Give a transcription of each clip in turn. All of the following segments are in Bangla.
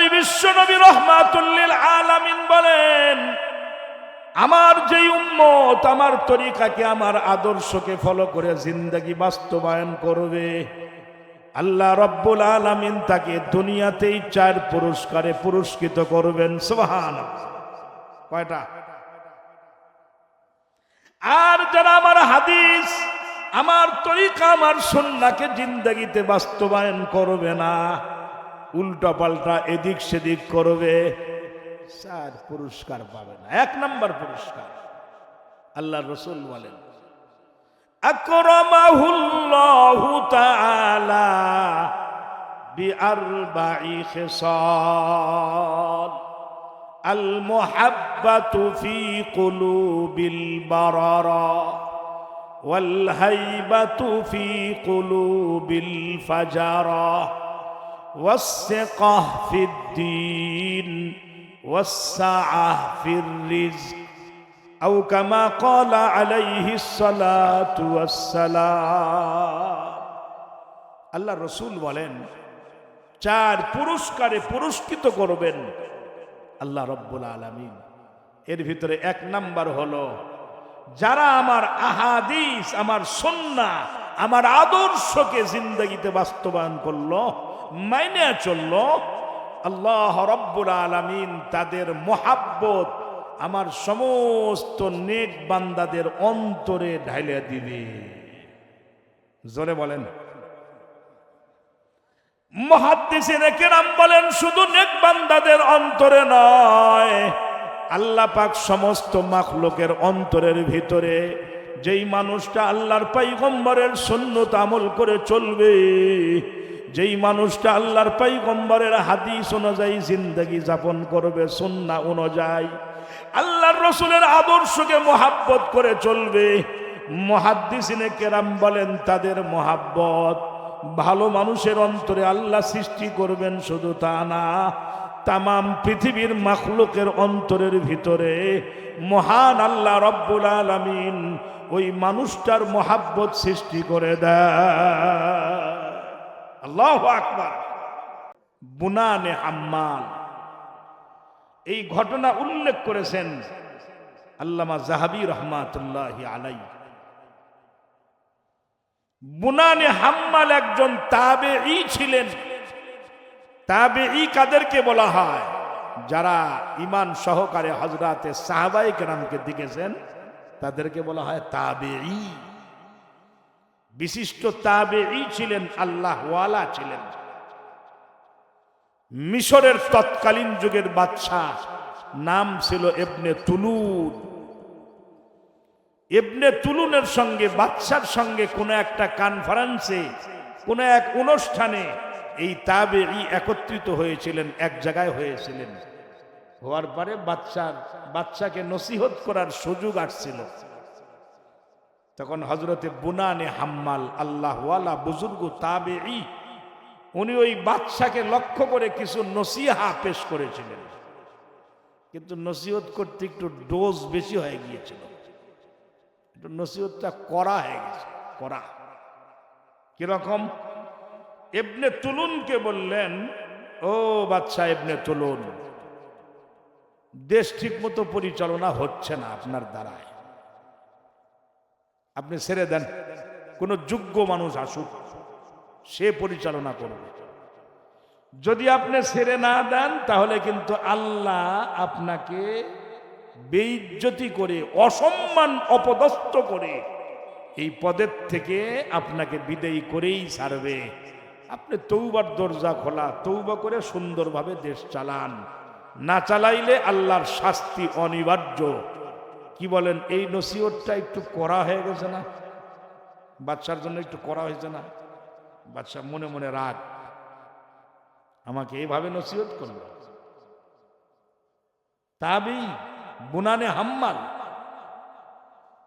ওই বিশ্ব নবী রহমাতুল্লিল আলামিন বলেন, আমার যেই উম্মত, আমার তরিকাকে, আমার আদর্শকে ফলো করে জিন্দগি বাস্তবায়ন করবে। আল্লাহ রব্বুল আলামিন তাকে দুনিয়াতেই চার পুরস্কারে পুরস্কৃত করবেন। সুবহান কয়টা? আর যারা আমার হাদিস, আমার তরিকা, আমার সন্নাকে জিন্দগিতে বাস্তবায়ন করবে না উল্টা পাল্টা এদিক সেদিক করবে। স্যার, পুরস্কার পাবে না। এক নম্বর পুরস্কার। আল্লাহ রসুল বলেন, আকরমাহুল্লাহু তাআলা বিআরবাই খিসাল আল মুহাব্বাতু ফি কুলুবিল বারারা ওয়াল হাইবাতু ফি কুলুবিল ফাজারা। والثقة في الدين والسعة في الرزق أو كما قال عليه الصلاة والسلام আল্লাহ রসুল বলেন চার পুরস্কারে পুরস্কৃত করবেন আল্লাহ রব্বুল আলমিন এর ভিতরে এক নাম্বার হলো যারা আমার আহাদিস আমার সন্না আমার আদর্শকে জিন্দগিতে বাস্তবায়ন করলো মাইনে চলল, আল্লাহ রব্বুল আলমিন তাদের মোহাব্বত আমার সমস্ত নেক বান্দাদের অন্তরে ঢাইলে দিবে জোরে বলেন। মহাদ্দিসিনে কেরাম বলেন, শুধু নেক বান্দাদের অন্তরে নয়, আল্লাহ পাক সমস্ত মাখলোকের অন্তরের ভিতরে যেই মানুষটা আল্লাহর পাইগম্বরের সন্ন্যত আমল করে চলবে যেই মানুষটা আল্লাহর পাইগম্বরের হাদিস অনুযায়ী জিন্দগি যাপন করবে, সন্না অনুযায়ী আল্লাহর রসুলের আদর্শকে মোহাব্বত করে চলবে। মহাদ্দিসিনে কেরাম বলেন, তাদের মোহাব্বত ভালো মানুষের অন্তরে আল্লাহ সৃষ্টি করবেন শুধু তা না, তামাম পৃথিবীর মাখলুকের অন্তরের ভিতরে মহান আল্লাহ রব্বুল আলমিন ওই মানুষটার মোহাব্বত সৃষ্টি করে দেয়। আল্লাহ আকবার। বুনানে হাম্মাল। এই ঘটনা উল্লেখ করেছেন আল্লামা জাহাবি রহমাতুল্লাহ আলাই বুনানে হাম্মাল একজন তাবে ই ছিলেন। তাবে ই কাদেরকে বলা হয়? যারা ইমান সহকারে হজরাতে সাহাবাই কেরামকে দিকেছেন তাদেরকে বলা হয় তাবে বিশিষ্ট তাবে ছিলেন, আল্লাহওয়ালা ছিলেন। মিশরের তৎকালীন যুগের বাদশাহ নাম ছিল এবনে তুলুন। এবনে তুলুনের সঙ্গে বাচ্চার সঙ্গে কোনো একটা কনফারেন্সে কোনো এক অনুষ্ঠানে এই তাবে একত্রিত হয়েছিলেন, এক জায়গায় হয়েছিলেন। হওয়ার পরে বাচ্চার বাচ্চাকে নসিহত করার সুযোগ আসছিল। তখন হজরতে বুনানে হাম্মাল, আল্লাহওয়ালা বুজুর্গ তাবে উনি ওই বাচ্চাকে লক্ষ্য করে কিছু নসিহা পেশ করেছিলেন। কিন্তু নসিহত করতে একটু ডোজ বেশি হয়ে গিয়েছিল। একটু নসিহতটা করা হয়ে গেছে, করা। কীরকম? এবনে তুলুনকে বললেন, ও বাচ্চা এবনে তুলুন, দেশ ঠিক মতো পরিচালনা হচ্ছে না আপনার দ্বারায়। আপনি ছেড়ে দেন। কোনো যোগ্য মানুষ আসুক, সে পরিচালনা করবে। যদি আপনি ছেড়ে না দেন, তাহলে কিন্তু আল্লাহ আপনাকে বেইজ্জতি করে, অসম্মান অপদস্থ করে এই পদের থেকে আপনাকে বিদায়ী করেই ছাড়বে। আপনি তৌবার দরজা খোলা তৌবা করে সুন্দরভাবে দেশ চালান। না চালাইলে আল্লাহর শাস্তি অনিবার্য। কি বলেন, এই নসিহতটা একটু করা হয়ে গেছে না? বাচ্চার জন্য একটু করা হয়েছে না? বাচ্চা মনে মনে রাগ। আমাকে এইভাবে নসিহত করল। তাবি, বুনানে হাম্মাল।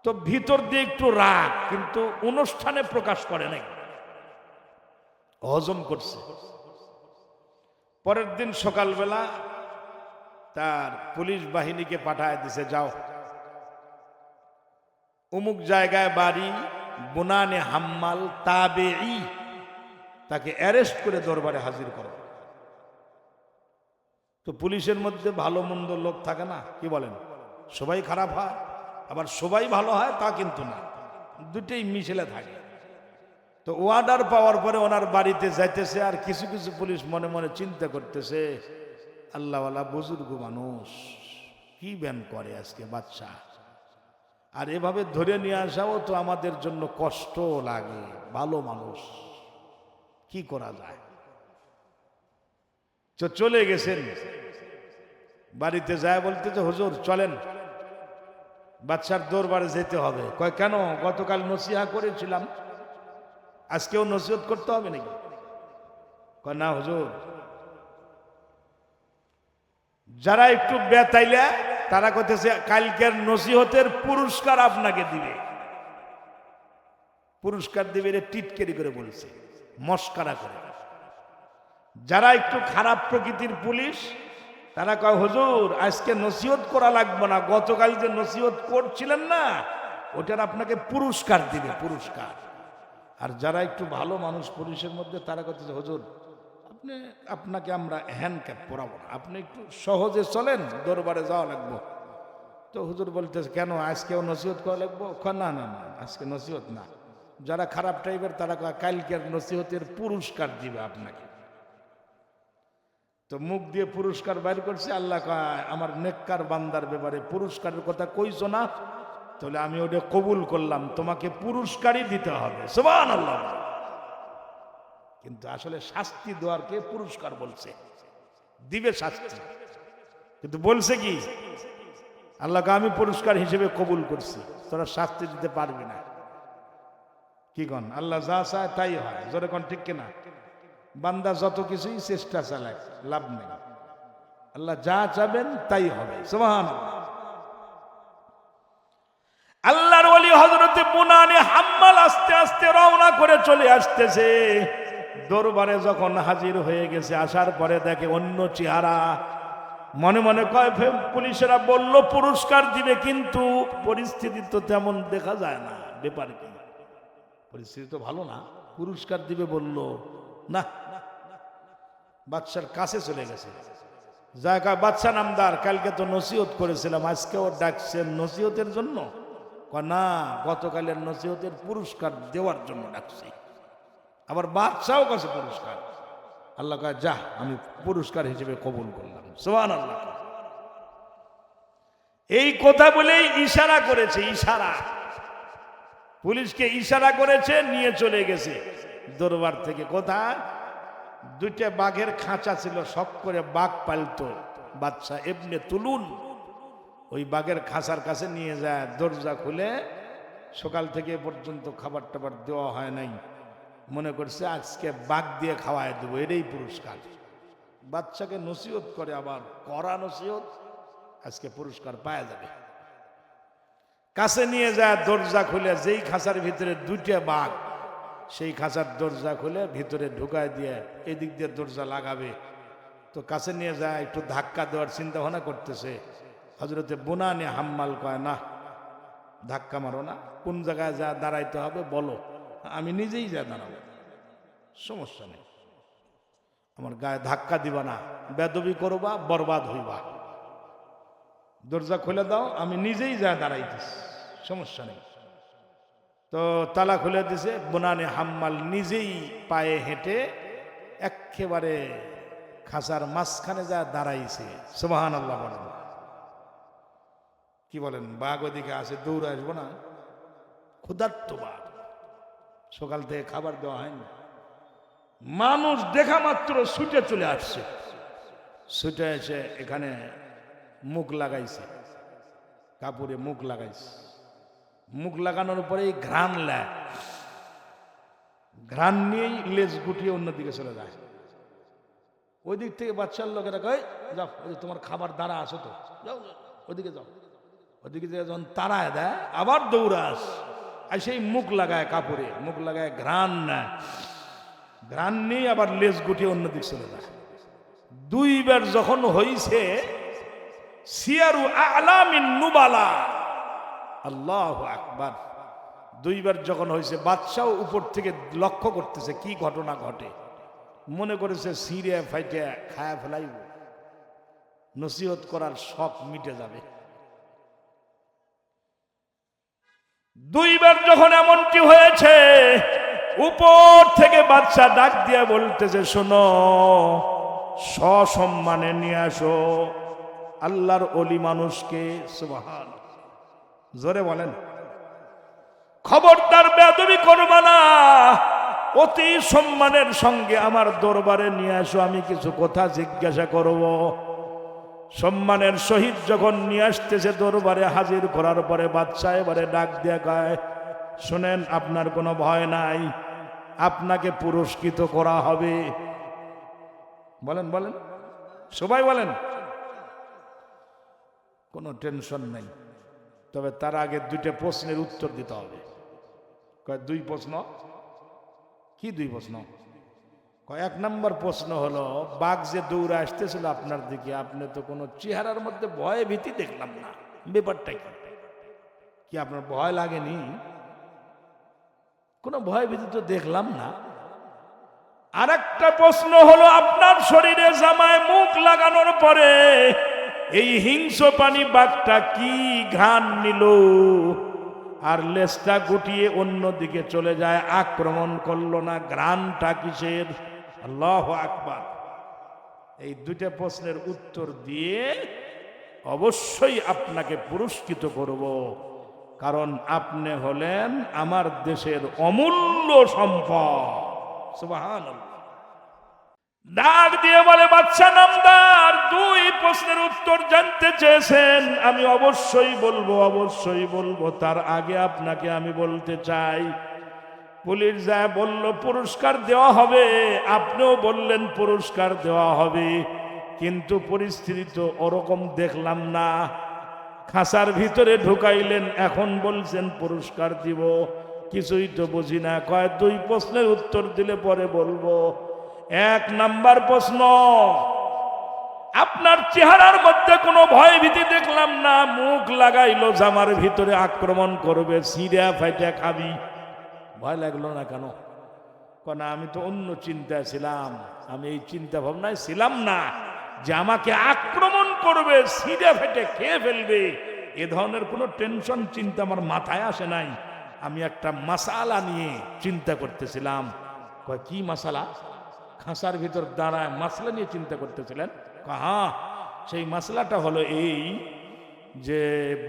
তো ভিতর দিয়ে একটু রাগ, কিন্তু অনুষ্ঠানে প্রকাশ করে নাই। হজম করছে। পরের দিন সকালবেলা তার পুলিশ বাহিনীকে পাঠায় দিছে, যাও। অমুক জায়গায় বাড়ি, বুনানে হাম্মাল তাবে তাকে অ্যারেস্ট করে দরবারে হাজির করো। তো পুলিশের মধ্যে ভালো মন্দ লোক থাকে না, কি বলেন? সবাই খারাপ হয়, আবার সবাই ভালো হয় তা কিন্তু না, দুটেই মিশেলে থাকে। তো ওয়ার্ডার পাওয়ার পরে ওনার বাড়িতে যাইতেছে আর কিছু কিছু পুলিশ মনে মনে চিন্তা করতেছে, আল্লাহওয়ালা বুজুর্গ মানুষ, কি ব্যায়াম করে আজকে বাচ্চা আর এভাবে ধরে নিয়ে আসাও তো আমাদের জন্য কষ্ট লাগে, ভালো মানুষ। কি করা যায়? তো চলে গেছেন। বাড়িতে যায় বলতে যে, হুজুর, চলেন। বাচ্চার দরবারে যেতে হবে। কয়, কেন? গতকাল নসিহা করেছিলাম। আজকেও নসিহত করতে হবে নাকি? কয়, না হুজুর। যারা একটু বেতাইলে তারা করতেছে কালকের নসিহতের পুরস্কার আপনাকে দিবে। পুরস্কার দিবে রে, টিটকেরি করে বলছে, মস্কারা করে। যারা একটু খারাপ প্রকৃতির পুলিশ, তারা কয়, হজুর, আজকে নসিহত করা লাগবে না। গতকাল যে নসিহত করছিলেন না, ওটার আপনাকে পুরস্কার দিবে, পুরস্কার। আর যারা একটু ভালো মানুষ পুলিশের মধ্যে, তারা করতেছে হুজুর আপনি, আপনাকে আমরা হ্যান্ডক্যাপ পরাবো না। আপনি একটু সহজে চলেন, দরবারে যাওয়া লাগবো। তো হুজুর বলতেছে, কেন? আজকেও নসিহত করা লাগবো? না না না, আজকে নসিহত না। যারা খারাপ টাইপের তারা কালকের নসিহতের পুরস্কার দিবে আপনাকে। তো মুখ দিয়ে পুরস্কার বাইর করছে, আল্লাহ আমার নেককার বান্দার ব্যাপারে পুরস্কারের কথা কইছো না? তাহলে আমি ওটা কবুল করলাম, তোমাকে পুরস্কারই দিতে হবে। সুবহান আল্লাহ কিন্তু আসলে শাস্তি দেওয়ারকে পুরস্কার বলছে? দিবে শাস্তি। কিন্তু বলছে কি? আল্লাহকে আমি পুরস্কার হিসেবে কবুল করছি। তোরা শাস্তি দিতে পারবি না। কি কন? আল্লাহ যা চায় তাই হয়। জোরে কন, ঠিক কিনা? বান্দা যত কিছুই চেষ্টা চালায় লাভ নেই। আল্লাহ যা চাবেন তাই হবে। সুবহান আল্লাহর ওলি হজরতে বুনানে হাম্মাল আস্তে আস্তে রওনা করে চলে আসতেছে। দরবারে যখন হাজির হয়ে গেছে, আসার পরে দেখে অন্য চেহারা। মনে মনে কয় পুলিশেরা বলল, পুরস্কার দিবে, কিন্তু পরিস্থিতি তো তেমন দেখা যায় না। ব্যাপার কি? পরিস্থিতি তো ভালো না। পুরস্কার দিবে বলল। না বাচ্চার কাছে চলে গেছে। জায়গা বাচ্চা নামদার, কালকে তো নসিহত করেছিলাম, আজকেও ডাকছেন নসিহতের জন্য? না, গতকালের নসিহতের পুরস্কার দেওয়ার জন্য ডাকছি। আবার বাচ্চাও কাছে পুরস্কার। আল্লাহ কয় যা আমি পুরস্কার হিসেবে কবুল করলাম। সোহান আল্লাহ এই কথা বলেই ইশারা করেছে, ইশারা। পুলিশকে ইশারা করেছে, নিয়ে চলে গেছে। দরবার থেকে কোথায়? দুইটা বাঘের খাঁচা ছিল, শখ করে বাঘ পালতো। বাচ্চা এমনি তুলুন ওই বাঘের খাঁচার কাছে নিয়ে যায়, দরজা খুলে। সকাল থেকে পর্যন্ত খাবার টাবার দেওয়া হয় নাই। মনে করছে, আজকে বাঘ দিয়ে খাওয়ায় দেবো। এটাই পুরস্কার। বাচ্চাকে নসিহত করে আবার করা নসিহত, আজকে পুরস্কার পাওয়া যাবে। কাছে নিয়ে যায় দরজা খুলে, যেই খাঁচার ভিতরে দুইটা বাঘ, সেই খাঁচার দরজা খুলে ভিতরে ঢুকায় দিয়ে এদিক দিয়ে দরজা লাগাবে। তো কাছে নিয়ে যায়, একটু ধাক্কা দেওয়ার চিন্তা ভাবনা করতেছে। হজরতে বোনানে হাম্মাল কয় না ধাক্কা মারো না। কোন জায়গায় যা দাঁড়াইতে হবে বলো। আমি নিজেই যা দাঁড়াবো। সমস্যা নেই। আমার গায়ে ধাক্কা দিবা না, বেদবি করবা, বরবাদ হইবা। দরজা খুলে দাও, আমি নিজেই যা দাঁড়াইতেছি। সমস্যা নেই। তো তালা খুলে দিছে, বোনানে হাম্মাল নিজেই পায়ে হেঁটে একেবারে খাসার মাঝখানে যা দাঁড়াইছে। সুবাহান আল্লাহ বলেন। কি বলেন? বাঘ ওদিকে আসে দৌড়ে আসব না। ক্ষুধার্ত বাঘ। সকাল থেকে খাবার দেওয়া হয়নি। মানুষ দেখা মাত্র ছুটে চলে আসছে। ছুটে এসে এখানে মুখ লাগাইছে। কাপড়ে মুখ লাগাইছে। মুখ লাগানোর পরেই ঘ্রাণ লেয়। ঘ্রাণ নিয়েই লেজ গুটিয়ে অন্যদিকে চলে যায়। ওই দিক থেকে বাচ্চার লোকেরা কয়, যাও, ওই তোমার খাবার দাঁড়া আসো তো। যাও ওদিকে যাও। ওদিকে যখন তাড়ায় দেয়, আবার দৌড়াস আর সেই মুখ লাগায় কাপড়ে, মুখ লাগায় ঘ্রাণ নেয়। ঘ্রাণ নিয়ে আবার লেজ গুটিয়ে অন্যদিকে চলে যায়। দুইবার যখন হইছে, সিয়ারু আলামিন নুবালা, আল্লাহ আকবার। দুইবার যখন হয়েছে বাদশাও উপর থেকে লক্ষ্য করতেছে কি ঘটনা ঘটে। মনে করেছে সিরিয়া ফাইটে খায়া ফেলাইব। নসিহত করার শখ মিটে যাবে। দুইবার যখন এমনটি হয়েছে, উপর থেকে বাচ্চা ডাক দিয়া বলতেছে, শোনো, সসম্মানে নিয়ে আসো। আল্লাহর অলি মানুষকে। সুবহান জোরে বলেন। খবরদার বেদবি করবা না। অতি সম্মানের সঙ্গে আমার দরবারে নিয়ে আসো, আমি কিছু কথা জিজ্ঞাসা করব। সম্মানের সহিত যখন নিয়ে আসতেছে দরবারে হাজির করার পরে বাচ্চা এবারে ডাক দিয়ে গায় শোনেন, আপনার কোনো ভয় নাই। আপনাকে পুরস্কৃত করা হবে। বলেন বলেন। সবাই বলেন। কোনো টেনশন নেই। তবে তার আগে দুইটা প্রশ্নের উত্তর দিতে হবে। দুই প্রশ্ন? কি দুই প্রশ্ন? কয়, এক নম্বর প্রশ্ন হলো, বাঘ যে দৌড়ে আসতেছিল আপনার দিকে, আপনি তো কোনো চেহারার মধ্যে ভয়ে ভীতি দেখলাম না। ব্যাপারটা কি? আপনার ভয় লাগেনি? কোনো ভয় ভীতি তো দেখলাম না। আর একটা প্রশ্ন হলো, আপনার শরীরে জামায় মুখ লাগানোর পরে এই হিংস পানি বাঘটা কি ঘ্রাণ নিল? আর লেজটা গুটিয়ে অন্যদিকে চলে যায়, আক্রমণ করল না, ঘ্রাণটা কিসের? আল্লাহ আকবার। এই দুইটা প্রশ্নের উত্তর দিয়ে অবশ্যই আপনাকে পুরস্কৃত করব। কারণ আপনি হলেন আমার দেশের অমূল্য সম্পদ। সুবহানাল্লাহ। ডাক দিয়ে বলে বাচ্চা নামদার, দুই প্রশ্নের উত্তর জানতে চেয়েছেন। আমি অবশ্যই বলব অবশ্যই বলব। তার আগে আপনাকে আমি বলতে চাই পুলিশ যায় বলল, পুরস্কার দেওয়া হবে। আপনিও বললেন, পুরস্কার দেওয়া হবে। কিন্তু পরিস্থিতি তো ওরকম দেখলাম না। খাঁচার ভিতরে ঢুকাইলেন, এখন বলছেন, পুরস্কার দিব। কিছুই তো বুঝি না। কয়, দুই প্রশ্নের উত্তর দিলে পরে বলব। এক নাম্বার প্রশ্ন, আপনার চেহারার মধ্যে কোনো ভয় ভীতি দেখলাম না? মুখ লাগাইলো জামার ভিতরে আক্রমণ করবে সিরিয়া ফাইটা খাবি। ভয় লাগল না কেন? না, আমি তো অন্য চিন্তায় ছিলাম। আমি এই চিন্তা ভাবনায় ছিলাম না যে আমাকে আক্রমণ করবে সিরিয়া ফেটে খেয়ে ফেলবে। এ ধরনের কোনো টেনশন চিন্তা আমার মাথায় আসে নাই। আমি একটা মাসালা নিয়ে চিন্তা করতেছিলাম। কি মাসালা? খাঁচার ভিতর দাঁড়ায় মাসলা নিয়ে চিন্তা করতেছিলেন। কাহা সেই মাসলাটা হলো এই যে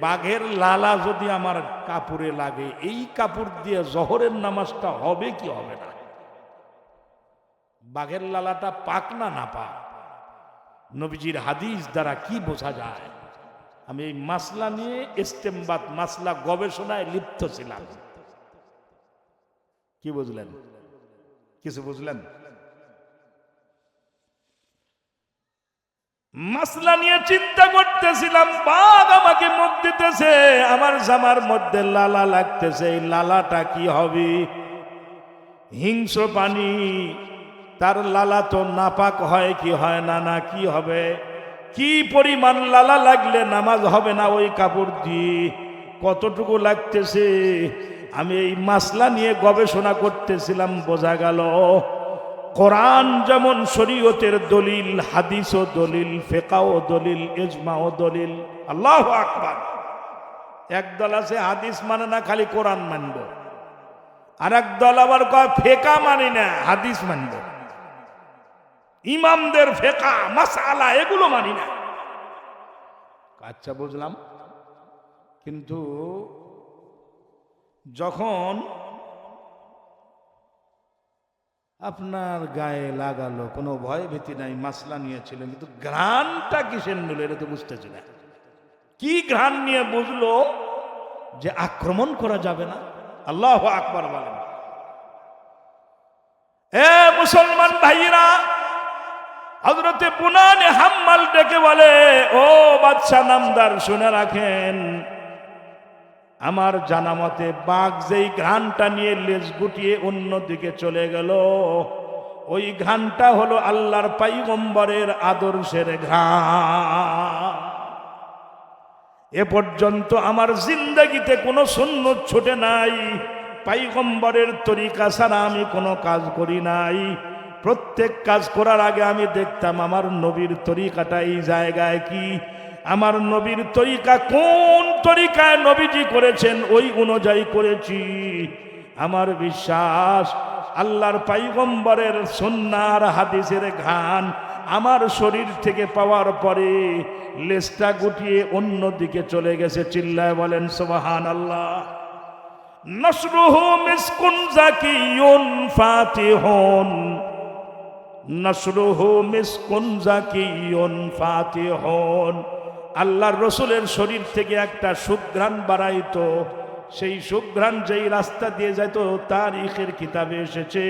বাঘের লালা যদি আমার কাপড়ে লাগে, এই কাপড় দিয়ে জহরের নামাজটা হবে কি হবে না? বাঘের লালাটা পাক না না পাক? নবীজির হাদিস দ্বারা কি বোঝা যায়? আমি এই মাসলা নিয়ে ইস্তেমবাদ, মাসলা গবেষণায় লিপ্ত ছিলাম। কি বুঝলেন? কিছু বুঝলেন? মাসলা নিয়ে চিন্তা করতেছিলাম, বাঘ আমাকে মুখ দিতেছে, আমার জামার মধ্যে লালা লাগতেছে, এই লালাটা কি হবে? হিংস পানি, তার লালা তো নাপাক হয় কি হয় না না কি হবে? কি পরিমাণ লালা লাগলে নামাজ হবে না ওই কাপড় দিয়ে? কতটুকু লাগতেছে? আমি এই মাসলা নিয়ে গবেষণা করতেছিলাম, বোঝা গেল কোরআন যেমন শরীয়তের দলিল হাদিস ও দলিল ফেকাও দলিল এজমা ও দলিল। আল্লাহ আকবার। একদল আছে, হাদিস মানে না, খালি কোরআন মানব। আর একদল আবার কয়, ফেকা মানি না, হাদিস মানব। ইমামদের ফেকা, মাসালা, এগুলো মানি না। আচ্ছা বুঝলাম। কিন্তু যখন আপনার গায়ে লাগালো, কোনো ভয় ভীতি নাই, মাসলা নিয়েছিলেন, কিন্তু ঘ্রাণটা কিসের নিল, এটা তো বুঝতেছি না। কি ঘ্রাণ নিয়ে বুঝলো যে আক্রমণ করা যাবে না? আল্লাহ আকবার বলেন। এ মুসলমান ভাইরা হজরতে পুনানে হাম্মাল ডেকে বলে, ও বাদশা নামদার, শুনে রাখেন আমার জানা মতে বাঘ যেই ঘ্রাণটা নিয়ে লেজ গুটিয়ে অন্যদিকে চলে গেল, ওই ঘ্রাণটা হলো আল্লাহর পাইগম্বরের আদর্শের ঘ্রাণ। এ পর্যন্ত আমার জিন্দগিতে কোনো শূন্য ছুটে নাই, পাইগম্বরের তরিকা ছাড়া আমি কোনো কাজ করি নাই। প্রত্যেক কাজ করার আগে আমি দেখতাম আমার নবীর তরিকাটা এই জায়গায় কি? আমার নবীর তরিকা কোন তরিকায় নবীজি করেছেন ওই অনুযায়ী করেছি। আমার বিশ্বাস, আল্লাহর পাইগম্বরের সন্ন্যার হাদিসের ঘান আমার শরীর থেকে পাওয়ার পরে লেজটা গুটিয়ে অন্য দিকে চলে গেছে, চিল্লায় বলেন সোবাহান আল্লাহ নসরুহু মিসকুন জাকিয়ুন ফাতিহুন। নসরুহু আল্লাহর রসুলের শরীর থেকে একটা সুঘ্রাণ বাড়াইতো। সেই সুঘ্রাণ যেই রাস্তা দিয়ে যেত তারিখের কিতাবে এসেছে,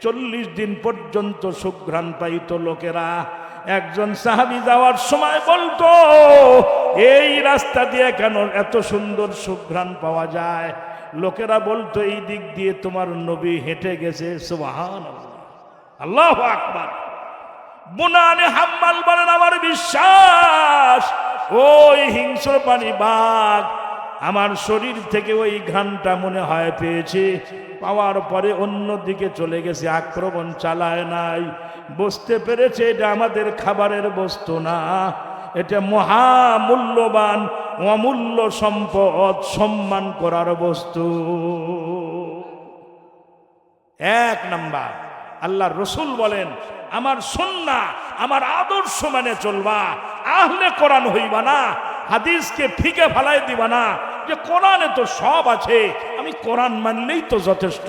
চল্লিশ দিন পর্যন্ত সুঘ্রাণ পাইত লোকেরা। একজন সাহাবি যাওয়ার সময় বলতো, এই রাস্তা দিয়ে কেন এত সুন্দর সুঘ্রাণ পাওয়া যায়? লোকেরা বলতো, এই দিক দিয়ে তোমার নবী হেঁটে গেছে। সুবাহান আল্লাহ আকবার। বুনানে হাম্মাল বলেন, আমার বিশ্বাস ওই হিংস্র পানি বাঘ, আমার শরীর থেকে ওই ঘানটা মনে হয় পেয়েছে। পাওয়ার পরে অন্য দিকে চলে গেছে, আক্রমণ চালায় নাই। বুঝতে পেরেছে এটা আমাদের খাবারের বস্তু না। এটা মহামূল্যবান, অমূল্য সম্পদ সম্মান করার বস্তু। এক নাম্বার আল্লাহ রসুল বলেন, আমার সন্না আমার আদর্শ মানে চলবা। আহলে কোরআন হইবা না, হাদিসকে ফিকে ফালাই দিবা না, যে কোরআনে তো সব আছে, আমি কোরআন মানলেই তো যথেষ্ট,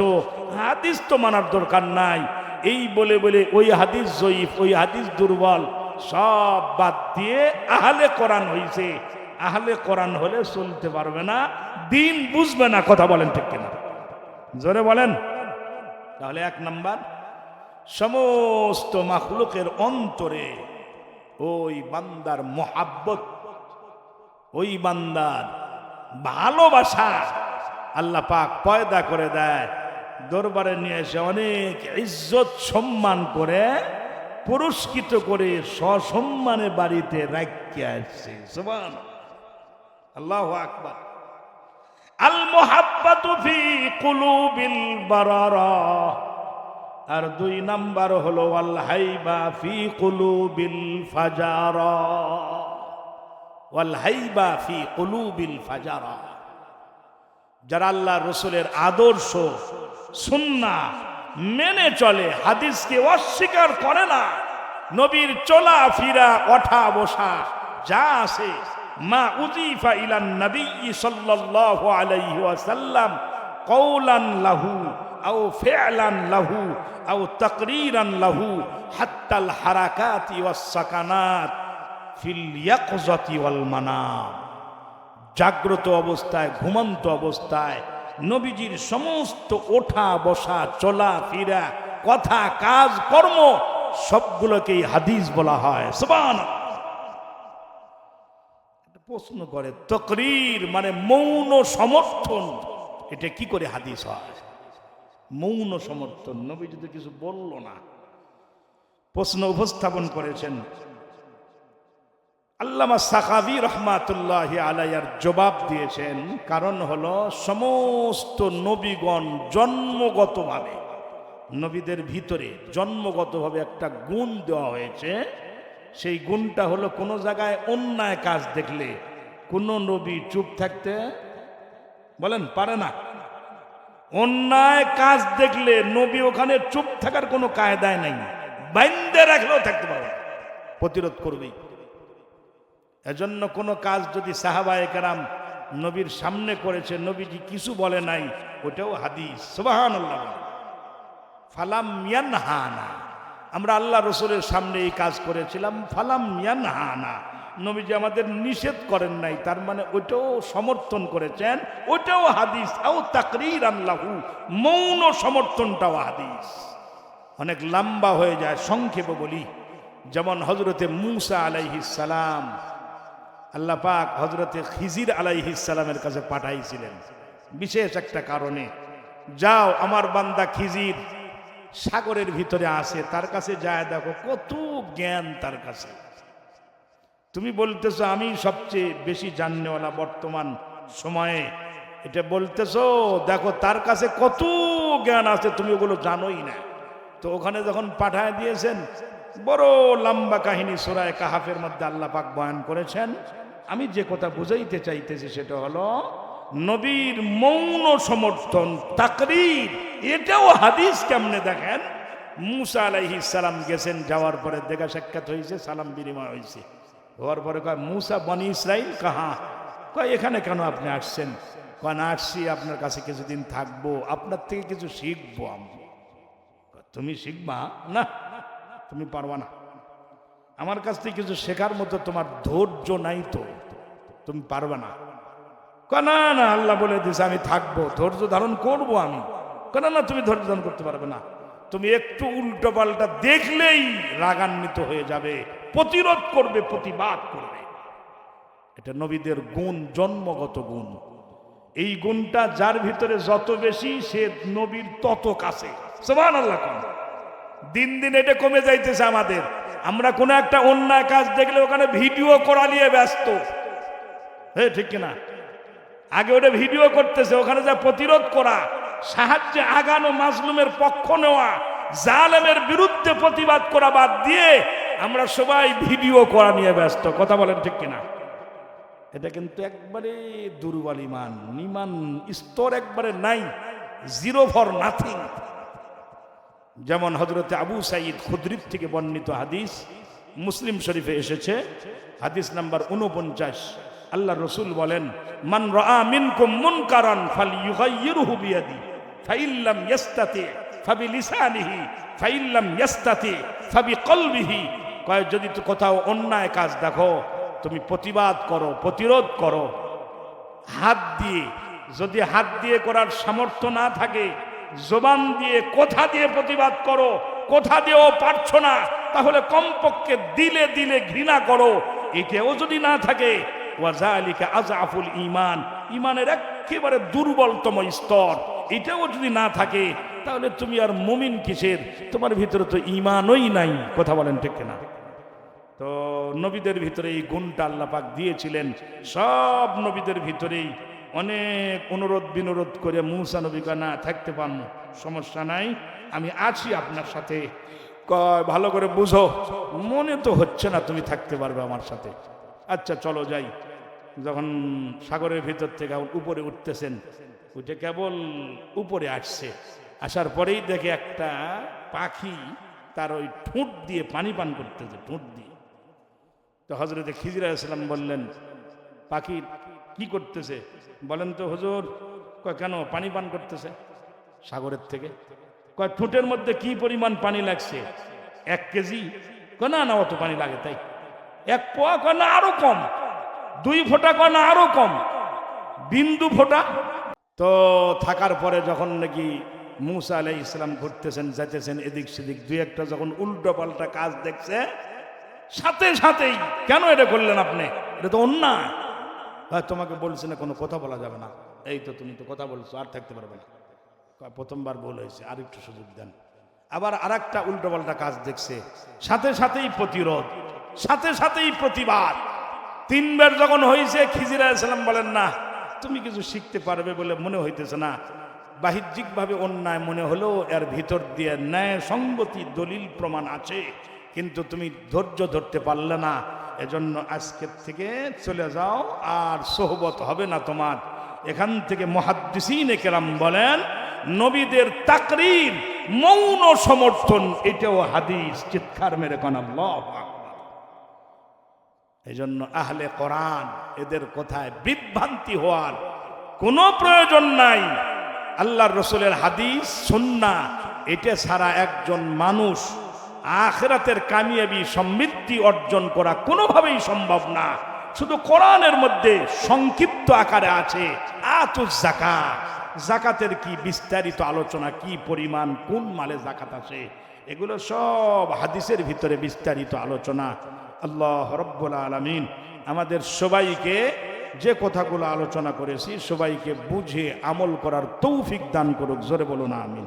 হাদিস তো মানার দরকার নাই। এই বলে বলে ওই হাদিস জয়ীফ, ওই হাদিস দুর্বল, সব বাদ দিয়ে আহলে কোরআন হইছে। আহলে কোরআন হলে চলতে পারবে না, দিন বুঝবে না, কথা বলেন ঠিক কিনা। জোরে বলেন। তাহলে এক নাম্বার, সমস্ত মাখলুকের অন্তরে ওই বান্দার মোহাব্বত, ওই বান্দার ভালোবাসা আল্লাহ পাক পয়দা করে দেয়। দরবারে নিয়ে এসে অনেক ইজ্জত সম্মান করে পুরস্কৃত করে সসম্মানে বাড়িতে রাখিয়ে আসছে। সুবহান আল্লাহ আকবার। আল মোহাব্বাতু ফি আর দুই নাম্বার হলো আল হাইবা ফি কুলুবিল ফাজারা। ওয়াল হাইবা ফি কুলুবিল ফাজারা। যারা আল্লাহ রসুলের আদর্শ, সুন্না মেনে চলে, হাদিসকে অস্বীকার করে না, নবীর চলা ফিরা ওঠা বসা, যা আছে, মা উজিফা ইলান নবী সাল্লাল্লাহু আলাইহি ওয়াসাল্লাম কওলান লাহু আও ফি'লান লাহু, আও তাকরীরান লাহু, হাত্তাল হারাকাতি ওয়াস সাকানাত ফিল ইয়াকজাতি ওয়াল মানাম। জাগ্রত অবস্থায়, ঘুমন্ত অবস্থায়, নবীজির সমস্ত ওঠা, বসা, চলা, ফিরা, কথা, কাজ, কর্ম সবগুলোকেই হাদিস বলা হয়। সবান প্রশ্ন করে, তকরির মানে মৌন সমর্থন, এটা কি করে হাদিস হয়? মৌন সমর্থন। নবী যদি কিছু বলল না, প্রশ্ন উপস্থাপন করেছেন। আল্লামা সাকাবি রহমাতুল্লাহ আলাইয়ার জবাব দিয়েছেন, কারণ হলো সমস্ত নবীগণ জন্মগতভাবে, নবীদের ভিতরে জন্মগতভাবে একটা গুণ দেওয়া হয়েছে। সেই গুণটা হলো কোনো জায়গায় অন্যায় কাজ দেখলে কোনো নবী চুপ থাকতে বলেন, পারে না। অন্যায় কাজ দেখলে নবী ওখানে চুপ থাকার কোনো কায়দায় নাই। বাইন্দে রাখলেও থাকতে পারবে না। প্রতিরোধ করবেই। এজন্য কোনো কাজ যদি সাহাবায়ে কেরাম নবীর সামনে করেছে, নবীজি কিছু বলে নাই, ওটাও হাদিস। ফালাম মিয়ান হানা আমরা আল্লাহ রসুলের সামনে এই কাজ করেছিলাম, ফালাম মিয়ান হানা নবীজি আমাদের নিষেধ করেন নাই, তার মানে ওইটাও সমর্থন করেছেন, ওইটাও হাদিস, আও তাকরির আল্লাহু মৌন সমর্থনটাও হাদিস। অনেক লম্বা হয়ে যায়, সংক্ষেপে বলি, যেমন হজরতে মুসা সালাম, আল্লাহ পাক হজরতে খিজির আলাইহিসালামের কাছে পাঠাইছিলেন। বিশেষ একটা কারণে, যাও আমার বান্দা খিজির সাগরের ভিতরে আসে তার কাছে যায়, দেখো কত জ্ঞান তার কাছে। তুমি বলতেছো, আমি সবচেয়ে বেশি জাননেওয়ালা বর্তমান সময়ে। এটা বলতেছো, দেখো, তার কাছে কত জ্ঞান আছে, তুমি ওগুলো জানোই না। তো ওখানে যখন পাঠায় দিয়েছেন, বড় লম্বা কাহিনী সুরায় কাহাফের মধ্যে আল্লাহ পাক বয়ান করেছেন। আমি যে কথা বুঝাইতে চাইতেছি সেটা হলো, নবীর মৌন সমর্থন তাকরির এটাও হাদিস কেমনে দেখেন? মুসা আলাইহিস সালাম গেছেন, যাওয়ার পরে দেখা সাক্ষাৎ হয়েছে, সালাম বিনিময় হয়েছে। হওয়ার পরে কয় মুসা বনি ইসরাইল কাহা? কয় এখানে কেন আপনি আসছেন? কয় না আসছি আপনার কাছে কিছুদিন থাকব আপনার থেকে কিছু শিখব আমি। তুমি শিখবা? না তুমি পারবা না। আমার কাছ থেকে কিছু শেখার মতো তোমার ধৈর্য নাই তো তুমি পারবে না। না না আল্লাহ বলে দিছে আমি থাকব ধৈর্য ধারণ করব আমি। কয়, না না তুমি ধৈর্য ধারণ করতে পারবে না। তুমি একটু উল্টো পাল্টা দেখলেই রাগান্বিত হয়ে যাবে। প্রতিরোধ করবে, প্রতিবাদ করবে। এটা নবীদের গুণ, জন্মগত গুণ। এই গুণটা যার ভিতরে যত বেশি, সে নবীর তত কাছে। দিন দিন এটা কমে যাইতেছে আমাদের। আমরা কোনো একটা অন্যায় কাজ দেখলে ওখানে ভিডিও করা নিয়ে ব্যস্ত। হ্যাঁ ঠিক কিনা? আগে ওটা ভিডিও করতেছে, ওখানে যা প্রতিরোধ করা, সাহায্যে আগানো মাজলুমের পক্ষ নেওয়া জালেমের বিরুদ্ধে প্রতিবাদ করা বাদ দিয়ে আমরা সবাই ভিডিও করা নিয়ে ব্যস্ত। কথা বলেন ঠিক কিনা? এটা কিন্তু একবারে দুর্বল ইমান। ইমান স্তর একবারে নাই জিরো ফর নাথিং যেমন হজরতে আবু সাইদ খুদ্রিব থেকে বর্ণিত হাদিস, মুসলিম শরীফে এসেছে। হাদিস নাম্বার উনপঞ্চাশ আল্লাহ রসুল বলেন, মান রা মিনকুম মুনকারান ফালইয়ুগাইয়িরহু বিয়াদি, ফাইল্লাম ইয়াস্তাতি। ফাবিলিসানিহি, ফাইল্লাম ইয়াস্তাতি, ফাবিকলবিহি। কয়, যদি কোথাও অন্যায় কাজ দেখো, তুমি প্রতিবাদ করো, প্রতিরোধ করো। হাত দিয়ে, যদি হাত দিয়ে করার সামর্থ্য না থাকে, জবান দিয়ে, কোথা দিয়ে প্রতিবাদ করো, কোথা দিয়েও পারছ না, তাহলে কমপক্ষে দিলে দিলে ঘৃণা করো। এটাও যদি না থাকে, ওয়াজালিকা আজাফুল ইমান ইমানের একেবারে দুর্বলতম স্তর। এটাও যদি না থাকে তাহলে তুমি আর মুমিন কিসের? তোমার ভিতরে তো ইমানই নাই। কথা বলেন ঠিক না তো নবীদের ভিতরে এই গুণটা আল্লাহ পাক দিয়েছিলেন। সব নবীদের ভিতরেই অনেক অনুরোধ বিনোরোধ করে মুসা নবী কয়, না থাকতে পারব। সমস্যা নাই আমি আছি আপনার সাথে। ভালো করে বুঝো। মনে তো হচ্ছে না তুমি থাকতে পারবে আমার সাথে। আচ্ছা চলো যাই। যখন সাগরের ভিতর থেকে উপরে উঠতেছেন উঠে কেবল উপরে আসছে। আসার পরেই দেখে একটা পাখি তার ওই ঠোঁট দিয়ে পানি পান করতেছে, ঠোঁট দিয়ে। তো হজরতে খিজিরা ইসলাম বললেন, পাখি কি করতেছে? বলেন তো হজুর, কয় কেন পানি পান করতেছে? সাগরের থেকে। কয় ঠোঁটের মধ্যে কি পরিমাণ পানি লাগছে? এক কেজি? না না, অত পানি লাগে তাই। এক পোয়া কয় না, আরও কম। দুই ফোঁটা কয় না, আরও কম। বিন্দু ফোঁটা। তো থাকার পরে যখন নাকি মুসা আলাই ইসলাম ঘুরতেছেন, যাইতেছেন এদিক সেদিক, দুই একটা যখন উল্টো পাল্টা কাজ দেখছে, সাথে সাথেই, কেন এটা করলেন আপনি? এটা তো অন্যায়। হ্যাঁ তোমাকে বলছি না, কোনো কথা বলা যাবে না। এই তো তুমি তো কথা বলছো, আর থাকতে পারবে না। প্রথমবার ভুল হয়েছে, আর একটু সুযোগ দেন। আবার আর একটা উল্টো পাল্টা কাজ দেখছে, সাথে সাথেই প্রতিরোধ, সাথে সাথেই প্রতিবাদ। তিনবার যখন হয়েছে খিজিরা ইসলাম বলেন, না, তুমি কিছু শিখতে পারবে বলে মনে হইতেছে না। বাহ্যিকভাবে অন্যায় মনে হলেও এর ভিতর দিয়ে ন্যায় সঙ্গতি দলিল প্রমাণ আছে। কিন্তু তুমি ধৈর্য ধরতে পারলে না। এজন্য আজকের থেকে চলে যাও, আর সোহবত হবে না তোমার। এখান থেকে মহাদ্দিসিন কেরাম বলেন, নবীদের তাকরির, মৌন সমর্থন, এটাও হাদিস, চিৎকার মেরে কান আল্লাহু আকবার। এই জন্য আহলে কোরআন, এদের কথায় বিভ্রান্তি হওয়ার কোনো প্রয়োজন নাই। আল্লাহর রসুলের হাদিস, সুন্না, এটা ছাড়া একজন মানুষ আখেরাতের কামিয়াবি সমৃদ্ধি অর্জন করা কোনোভাবেই সম্ভব না। শুধু কোরআনের মধ্যে সংক্ষিপ্ত আকারে আছে, আতুস জাকা জাকাতের কি বিস্তারিত আলোচনা, কি পরিমাণ, কোন মালে জাকাত আছে? এগুলো সব হাদিসের ভিতরে বিস্তারিত আলোচনা। আল্লাহ রব্বুল আলমিন আমাদের সবাইকে যে কথাগুলো আলোচনা করেছি সবাইকে বুঝে আমল করার তৌফিক দান করুক। জোরে বলুন আমিন।